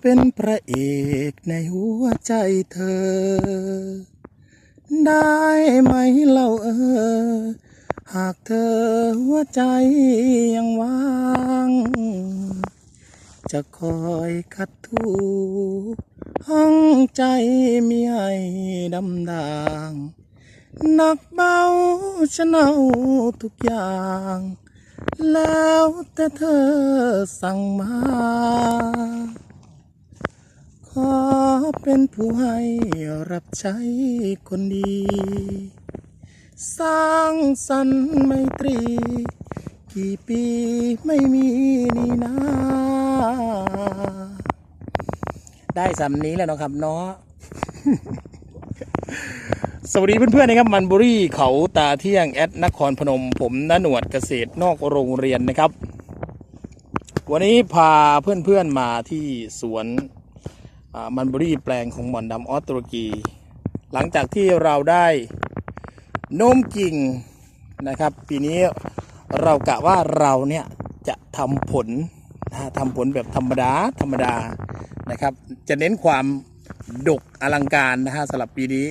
เป็นพระเอกในหัวใจเธอ ได้ไหมเล่าเออ หากเธอหัวใจยังว่าง จะคอยคัดทูห้องใจมีให้ดำดางหนักเบาฉันเอาทุกอย่าง แล้วแต่เธอสั่งมา ขอเป็นผู้ให้รับใช้คนดี สร้างสรรค์ไมตรี กี่ปีไม่มีนี่นา ได้สำนี้แล้วเนาะครับเนาะ สวัสดีเพื่อนๆนะครับ มันบุรีเขาตาเที่ยงแอดนครพนม ผมนหนวดเกษตรนอกโรงเรียนนะครับ วันนี้พาเพื่อนๆมาที่สวน มันบุรีแปลงของหมอนดำออสตุรกี หลังจากที่เราได้โน้มกิ่งนะครับ ปีนี้เรากะว่าเราเนี่ยจะทำผลนะทำผลแบบธรรมดาธรรมดานะครับ จะเน้นความดกอลังการนะฮะสำหรับปีนี้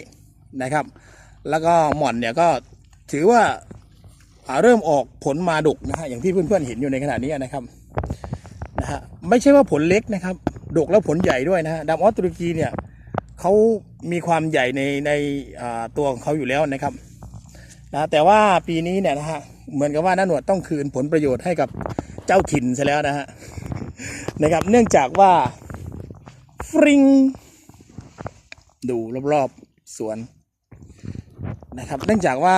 นะครับ แล้วก็หม่อนเนี่ยก็ถือว่าอ่าเริ่มออกผลมาดกนะฮะอย่างที่เพื่อนๆเห็นอยู่ในขณะนี้นะครับนะฮะไม่ใช่ว่าผลเล็กนะครับ ดกแล้วผลใหญ่ด้วยนะฮะดำออสตุรกีเนี่ยเขามีความใหญ่ในในตัวของเขาอยู่แล้วนะครับนะแต่ว่าปีนี้เนี่ยนะฮะเหมือนกับว่าน้าหนวดต้องคืนผลประโยชน์ให้กับเจ้าถิ่นซะแล้วนะฮะนะครับ เนื่องจากว่าฟริงดูรอบๆสวนนะครับ เนื่องจากว่า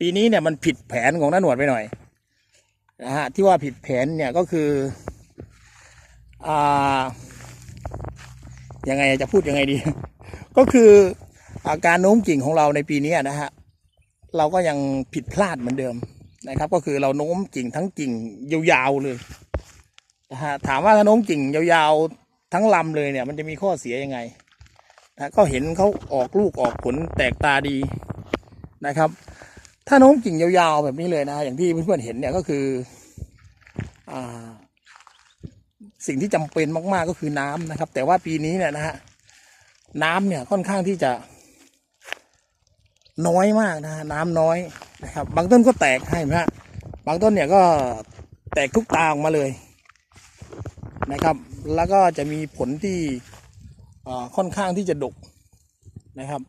ปีนี้เนี่ยมันผิดแผนของน้าหนวดไปหน่อยนะฮะที่ว่าผิดแผนเนี่ยก็คือ อ่ายังไงจะพูดยังไงดี ก็คืออาการโน้มกิ่งของเราในปีนี้นะฮะเราก็ยังผิดพลาดเหมือนเดิมนะครับ ก็คือเราโน้มกิ่งทั้งกิ่งยาวๆเลยนะฮะถามว่าถ้าโน้มกิ่งยาวๆทั้งลำเลยเนี่ย มันจะมีข้อเสียยังไงนะก็เห็นเขาออกลูกออกผลแตกตาดีนะครับ ถ้าโน้มกิ่งยาวๆแบบนี้เลยนะ อย่างที่เพื่อนๆเห็นเนี่ยก็คืออ่า สิ่งที่จำเป็นมากๆก็คือน้ำนะครับ แต่ว่าปีนี้เนี่ยนะฮะน้ำเนี่ยค่อนข้างที่จะ น้อยมากนะฮะน้ำน้อยนะครับ บางต้นก็แตกให้นะฮะบางต้นเนี่ยก็แตกทุกตาออกมาเลยนะครับ แล้วก็จะมีผลที่ค่อนข้างที่จะดกนะครับ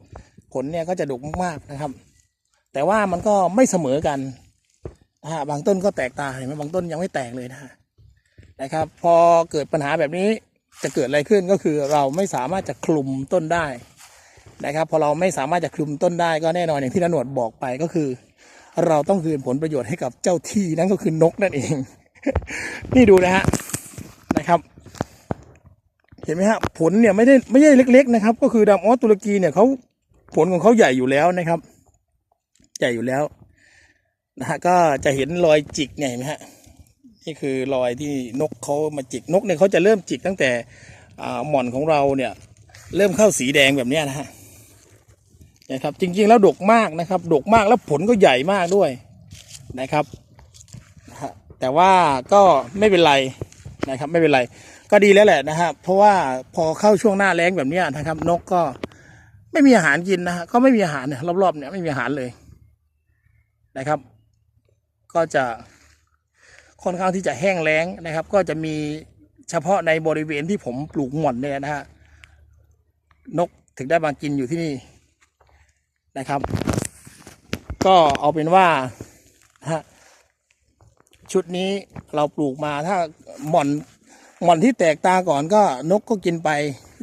ผลเนี่ยก็จะดกมากๆนะครับ แต่ว่ามันก็ไม่เสมอกันนะฮะบางต้นก็แตกตาเห็นไหมบางต้นยังไม่แตกเลยนะฮะ นะครับ พอเกิดปัญหาแบบนี้จะเกิดอะไรขึ้นก็คือเราไม่สามารถจะคลุมต้นได้นะครับ พอเราไม่สามารถจะคลุมต้นได้ก็แน่นอนอย่างที่นหนวดบอกไปก็คือ เราต้องคืนผลประโยชน์ให้กับเจ้าที่นั่นก็คือนกนั่นเอง นี่ดูนะฮะนะครับ เห็นไหมฮะผลเนี่ยไม่ได้ไม่ใช่เล็ก ๆ นะครับ ก็คือดำออสตุรกีเนี่ยเขาผลของเขาใหญ่อยู่แล้วนะครับ ใหญ่อยู่แล้วนะฮะก็จะเห็นรอยจิกเนี่ยเห็นไหมฮะ นี่คือรอยที่นกเขามาจิกนกเนี่ยเขาจะเริ่มจิกตั้งแต่หม่อนของเราเนี่ย เริ่มเข้าสีแดงแบบนี้นะฮะนะครับจริงๆแล้วดกมากนะครับดกมากแล้วผลก็ใหญ่มากด้วยนะครับ แต่ว่าก็ไม่เป็นไรนะครับไม่เป็นไร ก็ดีแล้วแหละนะฮะเพราะว่าพอเข้าช่วงหน้าแล้งแบบนี้นะครับ นกก็ไม่มีอาหารกินนะฮะก็ไม่มีอาหารเนี่ยรอบๆเนี่ยไม่มีอาหารเลยนะครับ ก็จะ ค่อนข้างที่จะแห้งแล้งนะครับ ก็จะมีเฉพาะในบริเวณที่ผมปลูกหม่อนเนี่ยนะฮะนกถึงได้มากินอยู่ที่นี่นะครับ ก็เอาเป็นว่าฮะชุดนี้เราปลูกมาถ้าหม่อนหม่อนที่แตกตาก่อนก็นกก็กินไป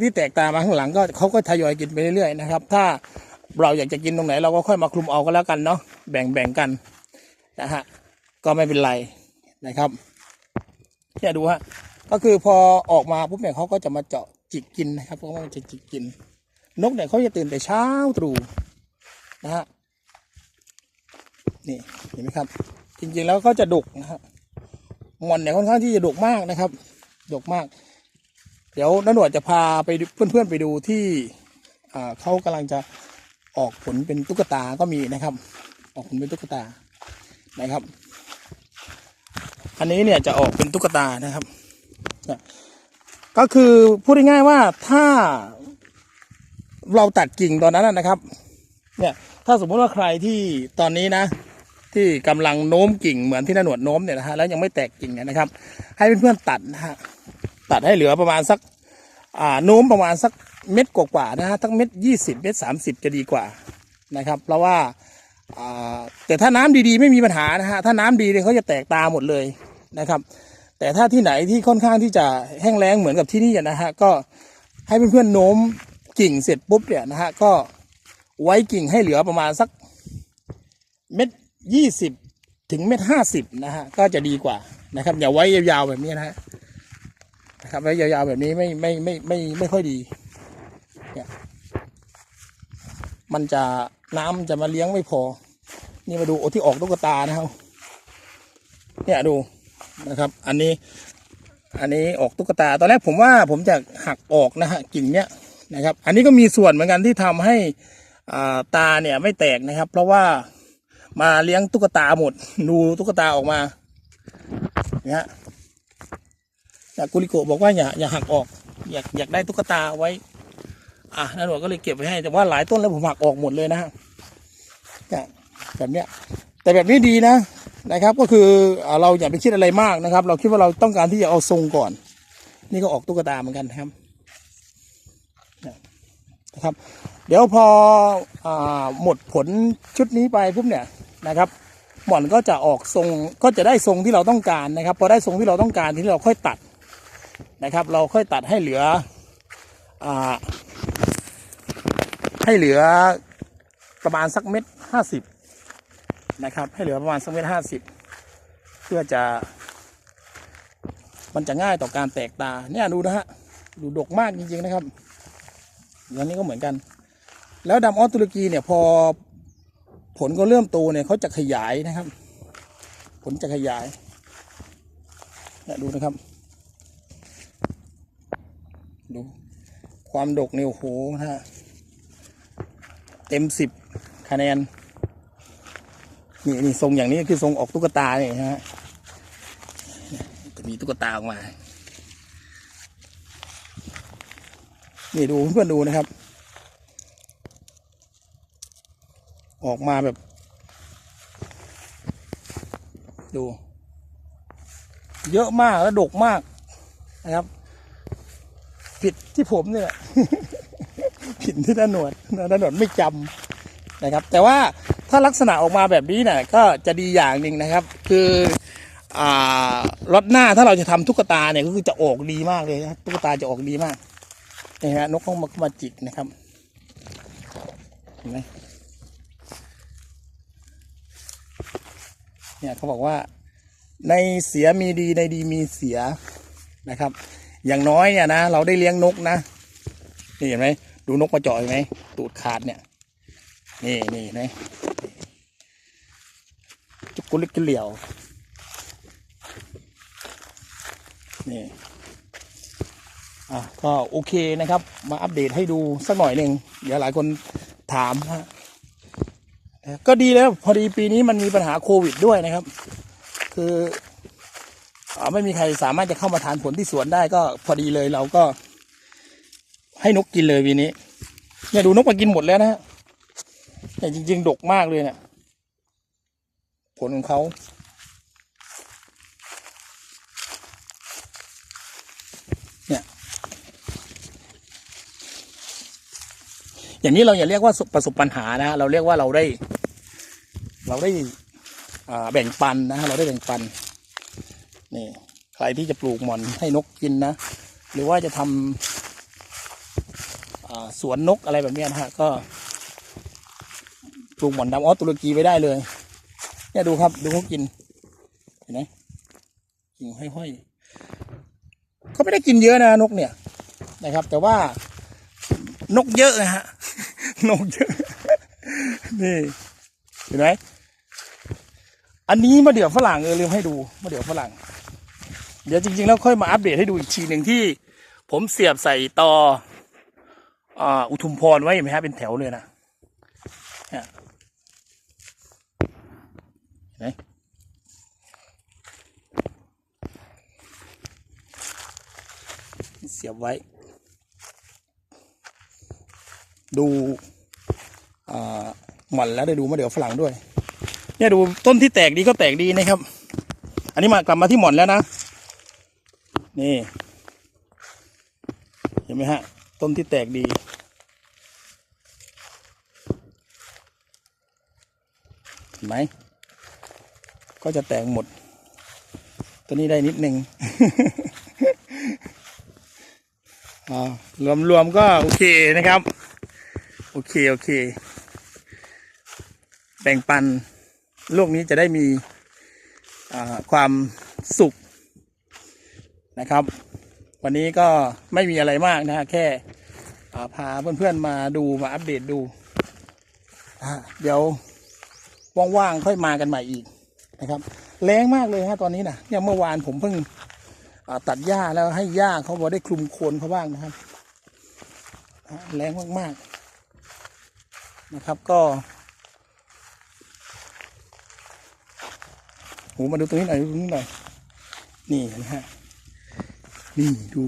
ที่แตกตามาข้างหลังก็เขาก็ทยอยกินไปเรื่อยๆนะครับ ถ้าเราอยากจะกินตรงไหนเราก็ค่อยมาคลุมเอาก็แล้วกันเนาะแบ่งแบ่งกันนะฮะก็ไม่เป็นไร นะครับเนี่ยดูฮะก็คือพอออกมาปุ๊บเนี่ยเขาก็จะมาเจาะจิกกินนะครับเพราะว่ามันจะจิกกิน นกเนี่ยเขาจะตื่นแต่เช้าตรู่นะฮะนี่เห็นไหมครับ จริงๆแล้วเขาจะดุกนะฮะหม่อนเนี่ยค่อนข้างที่จะดุกมากนะครับดกมาก เดี๋ยวน้าหนวดจะพาไปเพื่อนๆไปดูที่เขากำลังจะออกผลเป็นตุ๊กตาก็มีนะครับ ออกผลเป็นตุ๊กตานะครับ อันนี้เนี่ยจะออกเป็นตุ๊กตานะครับ ก็คือพูดง่ายๆว่าถ้าเราตัดกิ่งตอนนั้นนะครับ เนี่ยถ้าสมมุติว่าใครที่ตอนนี้นะ ที่กำลังโน้มกิ่งเหมือนที่นหนวดโน้มเนี่ยนะฮะแล้วยังไม่แตกกิ่งเนี่ยนะครับ ให้เพื่อนๆตัดนะฮะตัดให้เหลือประมาณสักอ่าโน้มประมาณสักเม็ดกว่าๆนะฮะทั้งเม็ดยี่สิบเม็ดสามสิบจะดีกว่านะครับ เพราะว่าอ่าแต่ถ้าน้ำดีๆ ไม่มีปัญหานะฮะถ้าน้ำดีเนี่ยเขาจะแตกตาหมดเลย นะครับ แต่ถ้าที่ไหนที่ค่อนข้างที่จะแห้งแล้งเหมือนกับที่นี่นะฮะก็ให้เพื่อนๆโน้มกิ่งเสร็จปุ๊บเนี่ยนะฮะก็ไว้กิ่งให้เหลือประมาณสักเม็ดยี่สิบถึงเม็ดห้าสิบนะฮะก็จะดีกว่านะครับ อย่าไว้ยาวๆแบบนี้นะฮะนะครับไว้ยาวๆแบบนี้ไม่ไม่ไม่ไม่ไม่ค่อยดีเนี่ยมันจะน้ำจะมาเลี้ยงไม่พอ นี่มาดูโอที่ออกตุ๊กตานะครับ เนี่ยดู นะครับ อันนี้ อันนี้ออกตุ๊กตา ตอนแรกผมว่าผมจะหักออกนะฮะกิ่งเนี้ยนะครับ อันนี้ก็มีส่วนเหมือนกันที่ทำให้อ่าตาเนี่ยไม่แตกนะครับ เพราะว่ามาเลี้ยงตุ๊กตาหมด ดูตุ๊กตาออกมาเนี่ยแต่กุลิโกบอกว่าอย่าอย่าหักออก อยากอยากได้ตุ๊กตาไว้ อะนั่นหนูก็เลยเก็บไว้ให้ แต่ว่าหลายต้นแล้วผมหักออกหมดเลยนะฮะแบบเนี้ย แต่แบบนี้ดีนะนะครับ ก็คือเราอย่าไปคิดอะไรมากนะครับ เราคิดว่าเราต้องการที่จะเอาทรงก่อน นี่ก็ออกตุ๊กตาเหมือนกันครับนะครับ เดี๋ยวพออหมดผลชุดนี้ไปปุ๊บเนี่ยนะครับหม่อนก็จะออกทรงก็จะได้ทรงที่เราต้องการนะครับ พอได้ทรงที่เราต้องการทีนี้เราค่อยตัดนะครับ เราค่อยตัดให้เหลืออให้เหลือประมาณสักเม็ดห้าสิบ นะครับ ให้เหลือประมาณสักเม็ดห้าสิบเพื่อจะ มันจะง่ายต่อการแตกตาเนี่ยดูนะฮะดูดกมากจริงๆนะครับอย่างนี้ก็เหมือนกัน แล้วดำออสตุรกีเนี่ยพอผลก็เริ่มโตเนี่ยเขาจะขยายนะครับ ผลจะขยายเนี่ยดูนะครับ ดูความดกเนี่ยโอ้โหนะฮะเต็มสิบคะแนน นี่นี่ทรงอย่างนี้คือทรงออกตุ๊กตาเนี่ยนะฮะจะมีตุ๊กตาออกมา นี่ดูเพื่อนดูนะครับ ออกมาแบบ ดู เยอะมากแล้วดกมากนะครับ ผิดที่ผมเนี่ยผิดที่ด้านหนวดด้านหนวดไม่จำนะครับ แต่ว่า ถ้าลักษณะออกมาแบบนี้เนี่ยก็จะดีอย่างหนึ่งนะครับ คืออรถหน้าถ้าเราจะทำตุ๊กตาเนี่ยก็คือจะออกดีมากเลยนะตุ๊กตาจะออกดีมากนี่ฮะนกเขามามาจิกนะครับเห็นไหมเนี่ยเขาบอกว่าในเสียมีดีในดีมีเสียนะครับ อย่างน้อยเนี่ยนะเราได้เลี้ยงนกนะนี่เห็นไหมดูนกมาจาะเห็นไหมตูดขาดเนี่ยนี่นี่เห็นไหม กุลิกกเหลียว นี่ อะก็โอเคนะครับ มาอัปเดตให้ดูสักหน่อยหนึ่งเดี๋ยวหลายคนถามฮะก็ดีแล้วพอดีปีนี้มันมีปัญหาโควิดด้วยนะครับ คืออไม่มีใครสามารถจะเข้ามาทานผลที่สวนได้ก็พอดีเลยเราก็ ให้นกกินเลยปีนี้ เนี่ยดูนกมากินหมดแล้วนะฮะเนี่ยจริง ๆ ดกมากเลยเนี่ย ผลของเขาเนี่ย อย่างนี้เราอย่าเรียกว่าประสบปัญหานะเราเรียกว่าเราได้ เราได้แบ่งปันนะเราได้แบ่งปันนี่ใครที่จะปลูกหม่อนให้นกกินนะ หรือว่าจะทำสวนนกอะไรแบบนี้นะฮะก็ปลูกหม่อนดำออสตุรกีไว้ได้เลย เนี่ยดูครับดูเขากิน เห็นไหมกิ่งห้อยๆเขาไม่ได้กินเยอะนะนกเนี่ยนะครับ แต่ว่านกเยอะนะฮะนกเยอะนี่เห็นไหมอันนี้มะเดื่อฝรั่งเออลืมให้ดูมะเดื่อฝรั่ง เดี๋ยวจริงๆแล้วค่อยมาอัปเดตให้ดูอีกทีหนึ่งที่ ผมเสียบใส่ต่ออ่าอุทุมพรไว้เห็นไหมฮะเป็นแถวเลยนะ เนี่ยเห็นไหมเสียบไว้ ดูหม่อนแล้วได้ดูมะเดื่อฝรั่งด้วย เนี่ยดูต้นที่แตกดีก็แตกดีนะครับ อันนี้มากลับมาที่หมอนแล้วนะ นี่ เห็นไหมฮะ ต้นที่แตกดี เห็นไหม ก็จะแตกหมด ตัวนี้ได้นิดนึงอ่ารวมรวมๆก็โอเคนะครับ โอเค โอเค แบ่งปัน โลกนี้จะได้มีความสุขนะครับ วันนี้ก็ไม่มีอะไรมากนะฮะแค่พาเพื่อนๆมาดูมาอัปเดตดู เดี๋ยวว่างๆค่อยมากันใหม่อีก นะครับแรงมากเลยฮะตอนนี้นะเนี่ยเมื่อวานผมเพิ่งตัดหญ้าแล้วให้หญ้าเขาพอได้คลุมโคนเขาบ้างนะครับแรงมากๆนะครับก็โหมาดูตรงนี้หน่อยดูตรงนี้หน่อยนี่นะฮะนี่ดู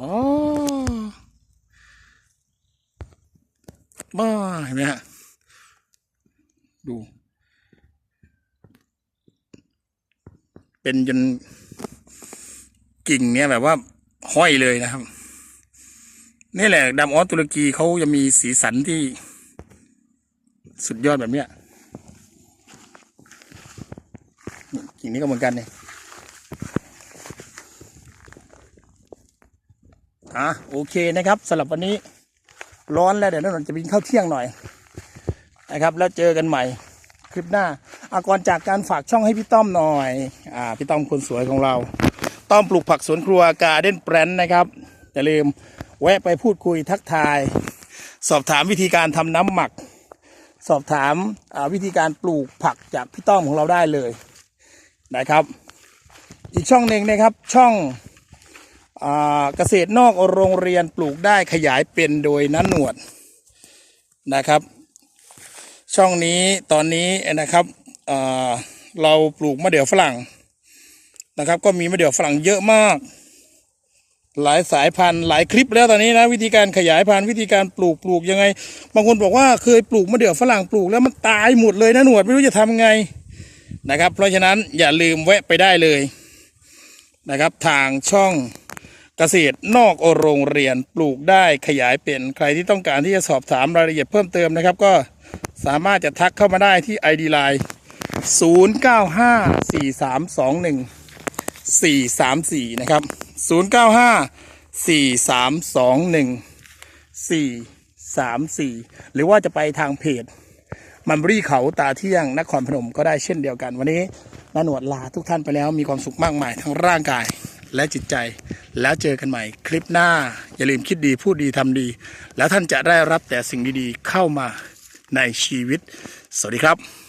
อ๋อบ้าเห็นไหมฮะดู เป็นจนกิ่งเนี่ยแบบว่าห้อยเลยนะครับ นี่แหละดำออสตุรกีเขาจะมีสีสันที่สุดยอดแบบเนี้ยกิ่งนี้ก็เหมือนกันเนี่ยอะโอเคนะครับสำหรับวันนี้ร้อนแล้วเดี๋ยวเราจะบินเข้าเที่ยงหน่อยนะครับ แล้วเจอกันใหม่ ลิปหน้าอาก่อนจากการฝากช่องให้พี่ต้อมหน่อยอ่าพี่ต้อมคนสวยของเรา ต้อมปลูกผักสวนครัวการเด้นแปรนนะครับอย่าลืมแวะไปพูดคุยทักทาย สอบถามวิธีการทำน้ำหมัก สอบถามาวิธีการปลูกผักจากพี่ต้อมของเราได้เลยนะครับ อีกช่องหนึ่งนะครับช่องอาเกษตรนอกโรงเรียนปลูกได้ขยายเป็นโดยนันหนวดนะครับ ช่องนี้ตอนนี้นะครับเราปลูกมะเดื่อฝรั่งนะครับ ก็มีมะเดื่อฝรั่งเยอะมาก หลายสายพันธุ์หลายคลิปแล้วตอนนี้นะวิธีการขยายพันธุ์วิธีการปลูกปลูกยังไง บางคนบอกว่าเคยปลูกมะเดื่อฝรั่งปลูกแล้วมันตายหมดเลยนะหนวดไม่รู้จะทำไงนะครับ เพราะฉะนั้นอย่าลืมแวะไปได้เลยนะครับ ทางช่องเกษตรนอกโรงเรียนปลูกได้ขยายเป็นใครที่ต้องการที่จะสอบถามรายละเอียดเพิ่มเติมนะครับ ก็ สามารถจะทักเข้ามาได้ที่ ID Line 0954321434 นะครับ 0954321434 หรือว่าจะไปทางเพจ มันบรีเขาตาเที่ยงนครพนมก็ได้เช่นเดียวกัน วันนี้นาหนวดลาทุกท่านไปแล้วมีความสุขมากมายทั้งร่างกายและจิตใจแล้วเจอกันใหม่คลิปหน้า อย่าลืมคิดดีพูดดีทำดี แล้วท่านจะได้รับแต่สิ่งดีๆเข้ามา ในชีวิต สวัสดีครับ